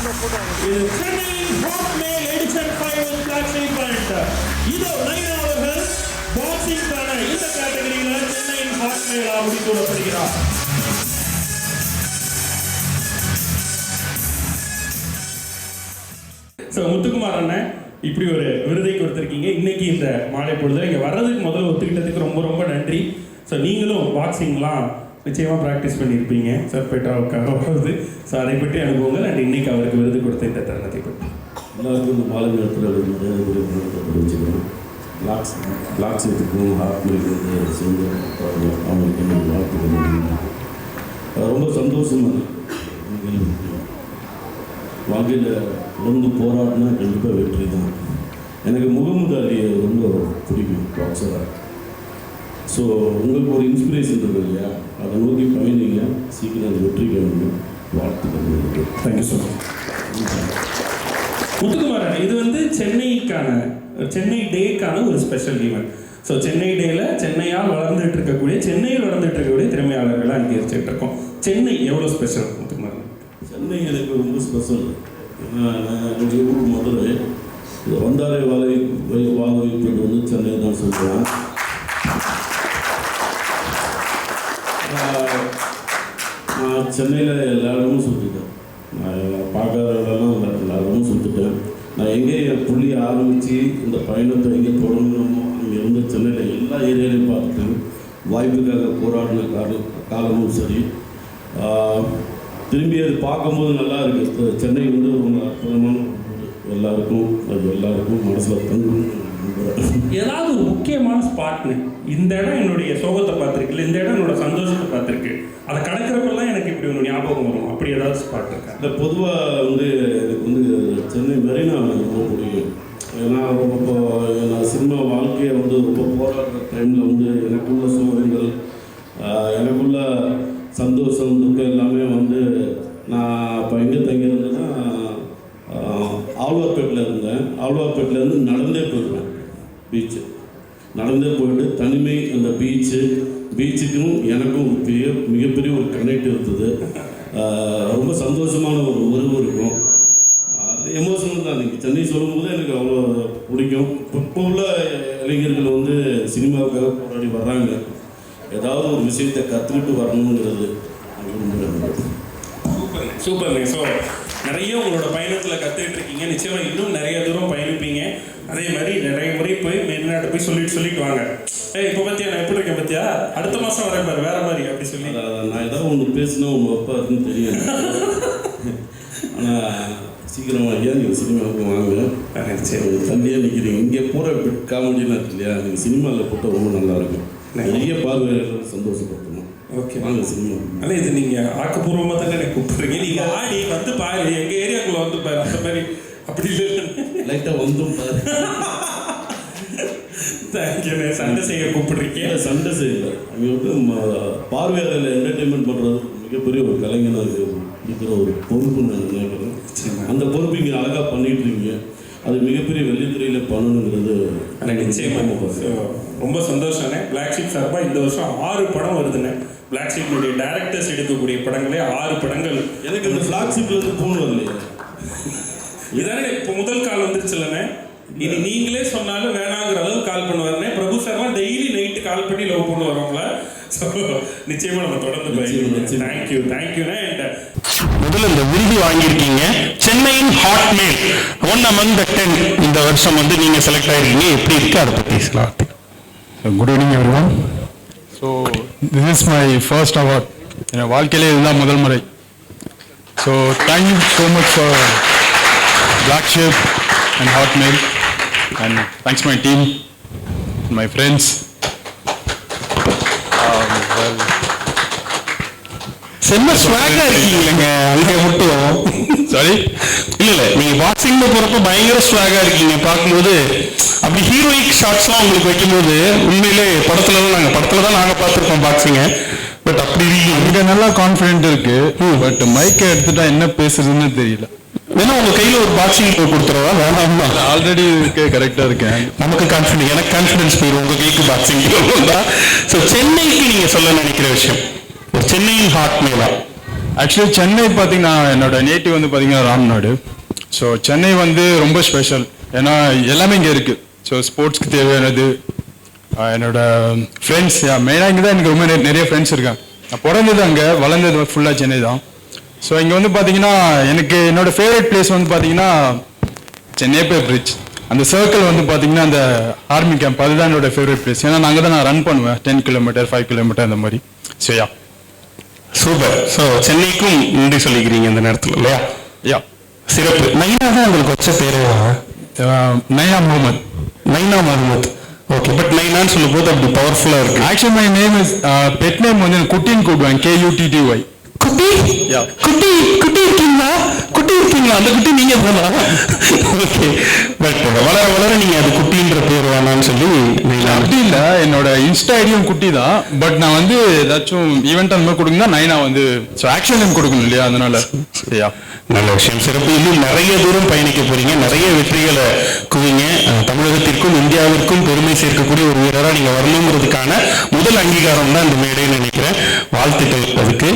இது Chennai Hotmail edition five இதோ நைனா அவர்கள் பாக்ஸிங்கான இந்த கேட்டகரியில சென்னையின் ஹாட்மெயில் அப்படி கூறப்படுகிறார் ஸோ முத்துக்குமார் அண்ணன் இப்படி ஒரு விருதை கொடுத்துருக்கீங்க. இன்னைக்கு இந்த மாலை பொழுது இங்கே வர்றதுக்கு முதல்ல ஒத்துக்கிட்டதுக்கு ரொம்ப ரொம்ப நன்றி. ஸோ நீங்களும் பாக்ஸிங்லாம் நிச்சயமாக ப்ராக்டிஸ் பண்ணியிருப்பீங்க சார் சர்பேட்டாவுக்காக வருது. ஸோ அதை பற்றி அனுபவங்கள் அண்ட் இன்னைக்கு அவருக்கு விருது கொடுத்த இந்த தருணத்தை பற்றி. எல்லாருக்கும் இந்த மாலை நேரத்தில் தெரிஞ்சுக்கணும் பிளாக்ஸ் பிளாக்ஸ் இதுக்கும் ஹார்ட் மில்க்கு சேர்ந்து அவங்களுக்கு என்ன வாழ்த்துக்கள் நன்றி. ரொம்ப சந்தோஷமாக வாழ்க்கையில் உணர்ந்து போராடினா கண்டிப்பாக வெற்றி தான். எனக்கு முகமது அலியை ரொம்ப பிடிக்கும் பாக்ஸராக ஸோ உங்களுக்கு ஒரு இன்ஸ்பிரேஷன் இருக்கு இல்லையா? அதை நோக்கி பயணிங்க. சீக்கிரம் அந்த வெற்றி காணுங்க வாழ்த்துக்கள். தேங்க்யூ ஸோ மச் முத்துக்குமாரன் இது வந்து சென்னைக்கான சென்னை டேக்கான ஒரு ஸ்பெஷல் ஈவெண்ட் ஸோ சென்னை டேல சென்னையால் வளர்ந்துட்டு இருக்கக்கூடிய சென்னையில் வளர்ந்துட்டு இருக்கக்கூடிய திறமையாளர்களை அங்கீகரிச்சுட்டு இருக்கோம் சென்னை எவ்வளோ ஸ்பெஷல் முத்துக்குமாரன் சென்னை எனக்கு ரொம்ப ஸ்பெஷல் என்னுடைய ஊர் மதுரை. வந்தாரை வாழை வாழ வைப்பது வந்து சென்னை தான் சொல்கிறேன் நான் சென்னையில் எல்லா இடமும் சுற்றிட்டேன் நான் பார்க்காத இடம்லாம் இல்லை எல்லா இடமும் சுற்றிட்டேன் நான் எங்கே என் புள்ளி ஆரம்பித்து இந்த பயணத்தை எங்கே தொடங்கணுமோ அங்கே இருந்து சென்னையில் எல்லா ஏரியாலையும் பார்த்துட்டேன் வாய்ப்புக்காக போராடின கால காலமும் சரி. திரும்பி அது பார்க்கும்போது நல்லா இருக்குது சென்னை வந்து ரொம்ப அற்புதமான எல்லாருக்கும் அது எல்லாருக்கும் மனசில் தங்கும். ஏதாவது ஒரு முக்கியமான ஸ்பாட்னு இந்த இடம் என்னுடைய சோகத்தை பார்த்துருக்கு இந்த இடம் என்னோட சந்தோஷத்தை பார்த்துருக்கு. அதை கடக்கிறப்பெல்லாம் எனக்கு இப்படி ஒன்று ஞாபகம் வரும். அப்படி ஏதாவது ஸ்பாட் இருக்கா? இல்லை பொதுவாக வந்து எனக்கு வந்து சென்னை மெரினா எனக்கு ரொம்ப பிடிக்கும். ஏன்னா ரொம்ப நான் சினிமா வாழ்க்கையை வந்து ரொம்ப போராடுற டைமில் வந்து எனக்குள்ள சோகங்கள் எனக்குள்ள சந்தோஷம் துக்கம் எல்லாமே வந்து நான் இப்போ எங்கே தங்கியிருந்தேன்னா ஆழ்வார்பேட்டில் இருந்தேன். ஆழ்வார்பேட்டிலேருந்து இருந்து பீச்சு நடந்தே போயிட்டு தனிமை அந்த பீச்சு பீச்சுக்கும் எனக்கும் ஒரு பெரிய மிகப்பெரிய ஒரு கனெக்ட் இருந்தது. ரொம்ப சந்தோஷமான ஒரு உறவு இருக்கும். எமோஷனல் தான். நீங்கள் சென்னை சொல்லும்போது எனக்கு அவ்வளோ பிடிக்கும். இப்போ உள்ள இளைஞர்கள் வந்து சினிமாவுக்காக போராடி வர்றாங்க. ஏதாவது ஒரு விஷயத்தை கற்றுக்கிட்டு வரணுங்கிறது சூப்பர். சூப்பர் ஸோ நிறைய உங்களோட பயணத்தில் கற்றுக்கிட்டு இருக்கீங்க. நிச்சயமாக இன்னும் நிறைய தூரம் பயணிப்பீங்க. அதே மாதிரி நிறைய முறை போய் மெரினாட்ட போய் சொல்லிட்டு சொல்லிட்டு வாங்க. ஏய் இப்போ பத்தியா? நான் எப்படி இருக்கேன் பத்தியா? அடுத்த மாதம் வரேன் பாரு வேற மாதிரி அப்படி சொல்லி. நான் ஏதாவது ஒன்று பேசினா உங்கள் அப்பா இருக்குன்னு தெரியும். ஆனால் சீக்கிரமா ஐயா நீங்கள் சினிமாவுக்கு வாங்க. சரி. தள்ளியாக நிற்கிறீங்க இங்கே போகிற பிட் காமெடிலாம் இருக்கு இல்லையா? நீங்கள் சினிமாவில் போட்டால் ரொம்ப நல்லா இருக்கும். நிறைய பார்வையாளர்கள் சந்தோஷப்படுத்தணும். ஓகே. வாங்க சினிமா ஆனால் இது நீங்கள் ஆக்கப்பூர்வமாக தானே கூப்பிடுறீங்க? நீங்கள் ஆடி வந்து பாரு எங்கள் ஏரியாக்குள்ளே வந்து பாரு. அந்த மாதிரி அப்படி இல்லை லைட்டாக வந்தும் பாரு தேங்க்யூண்ணே சண்டை செய்ய கூப்பிடுறீங்க. ஏன் சண்டை செய்யல. அவங்க வந்து பார்வையாளர்களை என்டர்டெயின்மெண்ட் பண்ணுறது மிகப்பெரிய ஒரு கலைஞனாக இருக்கிற ஒரு பொறுப்பு நான் நினைக்கிறேன் அந்த பொறுப்பு இங்கே அழகாக பண்ணிட்டு இருக்கீங்க. அது மிகப்பெரிய வெள்ளித்திரையில் பண்ணணுங்கிறது நிச்சயமாக ரொம்ப சந்தோஷம்ண்ணே. பிளாக் ஷீப் சார்பாக இந்த வருஷம் ஆறு படம் வருதுண்ணே. பிளாக் ஷீப்னுடைய டேரக்டர்ஸ் எடுக்கக்கூடிய படங்களே ஆறு படங்கள். எனக்கு இந்த ஃப்ளாக்ஷிப்லேருந்து ஃபோன் வரலையே. இதானே இப்போ முதல் கால் வந்துருச்சுல்லண்ணே இனி நீங்களே சொன்னாலும் வேணாங்கிற அளவு கால் பண்ணுவாருண்ணே. பிரபு சார்லாம் டெய்லி நைட்டு கால் பண்ணி லவ் பண்ண வரவங்கள ஸோ நிச்சயமா நம்ம தொடர்ந்து. தேங்க்யூ தேங்க்யூண்ணே அண்ட் முதல்ல இந்த விருது வாங்கியிருக்கீங்க. சென்னையின் Hotmail one among the ten இந்த வருஷம் வந்து நீங்க செலக்ட் ஆயிருக்கீங்க. எப்படி இருக்கு? அதை பத்தி சொல்லலாம் good evening everyone so this is my first award என் வாழ்க்கையிலே இதுதான் முதல் முறை. So thank you so much for Black Sheep and Hotmail and thanks my team my friends செம்ம ஸ்வாகா இருக்கீங்களேங்க. அங்கே மட்டும். சாரி இல்ல இல்ல. நீங்க பாக்ஸிங்ல போறப்ப பயங்கர ஸ்வாகா இருக்கீங்க. பார்க்கும்போது அப்படி ஹீரோயிக் ஷாட்ஸ்லாம் உங்களுக்கு வைக்கும்போது உண்மையிலே படத்துல தான் நாங்க படத்துல தான் நாங்க பார்த்துருக்கோம் பாக்ஸிங்க பட் அப்படி அங்கே நல்லா கான்ஃபிடென்ட் இருக்கு. பட் மைக்கை எடுத்துட்டா என்ன பேசுறதுன்னு தெரியல. வேணா உங்க கையில ஒரு பாக்ஸிங் கொடுத்துறவா வேணாமா ஆல்ரெடி இருக்கு கரெக்டாக இருக்கேன். நமக்கு கான்ஃபிடன்ஸ் எனக்கு கான்ஃபிடன்ஸ் போயிடும் உங்க கைக்கு பாக்ஸிங் ஸோ சென்னைக்கு நீங்க சொல்ல நினைக்கிற விஷயம். ஒரு சென்னையின் ஹாட் மேலா. ஆக்சுவலி சென்னை பார்த்தீங்கன்னா என்னோட நேட்டிவ் வந்து பார்த்தீங்கன்னா ராம்நாடு. ஸோ சென்னை வந்து ரொம்ப ஸ்பெஷல் ஏன்னா எல்லாமே இங்கே இருக்கு. ஸோ ஸ்போர்ட்ஸ்க்கு தேவையானது. என்னோட ஃப்ரெண்ட்ஸ் மெயினாக இங்கே தான் எனக்கு ரொம்ப நிறைய ஃப்ரெண்ட்ஸ் இருக்காங்க. நான் பிறந்தது அங்கே வளர்ந்தது ஃபுல்லாக சென்னை தான். ஸோ இங்கே வந்து பார்த்தீங்கன்னா எனக்கு என்னோட ஃபேவரட் பிளேஸ் வந்து பார்த்தீங்கன்னா சென்னை பே பிரிட்ஜ் அந்த சர்க்கிள் வந்து பார்த்தீங்கன்னா அந்த ஆர்மி கேம்ப் அதுதான் என்னோட ஃபேவரட் பிளேஸ் ஏன்னா நாங்கள் தான் நான் ரன் பண்ணுவேன். டென் கிலோமீட்டர் ஃபைவ் கிலோமீட்டர் அந்த மாதிரி. ஸோ யா சூப்பர் ஸோ சென்னைக்கும் நன்றி சொல்லிக்கிறீங்க இந்த நேரத்தில் இல்லையா? யா சிறப்பு. நைனா தான் உங்களுக்கு வச்ச பேரு நைனா முகமது. நைனா மஹமத் ஓகே பட் நைனான்னு சொல்லும் போது அப்படி பவர்ஃபுல்லாக இருக்கு. Actually my name is pet name வந்து குட்டின்னு கூப்பிடுவேன் கேயூடிடிஒய் குட்டி. குட்டி குட்டி இருக்கீங்களா? குட்டி இருக்கீங்களா? அந்த குட்டி நீங்க தானா ஓகே பட் வளர வளர நீங்க அது குட்டின்ற பேர் வேணாம்னு சொல்லி அப்படி இல்லை. என்னோட இன்ஸ்டா ஐடியும் குட்டி தான். பட் நான் வந்து ஏதாச்சும் ஈவெண்ட் அந்த மாதிரி கொடுக்கணும் நைனா வந்து ஸோ ஆக்ஷன் நேம் கொடுக்கணும் இல்லையா? அதனால. யா நல்ல விஷயம். சிறப்பு. இன்னும் நிறைய தூரம் பயணிக்க போறீங்க. நிறைய வெற்றிகளை குவிங்க. தமிழகத்திற்கும் இந்தியாவிற்கும் பெருமை சேர்க்கக்கூடிய ஒரு வீரரா நீங்க வரணுங்கிறதுக்கான முதல் அங்கீகாரம் தான் இந்த மேடைன்னு நினைக்கிறேன். வாழ்த்துக்கள் அதுக்கு.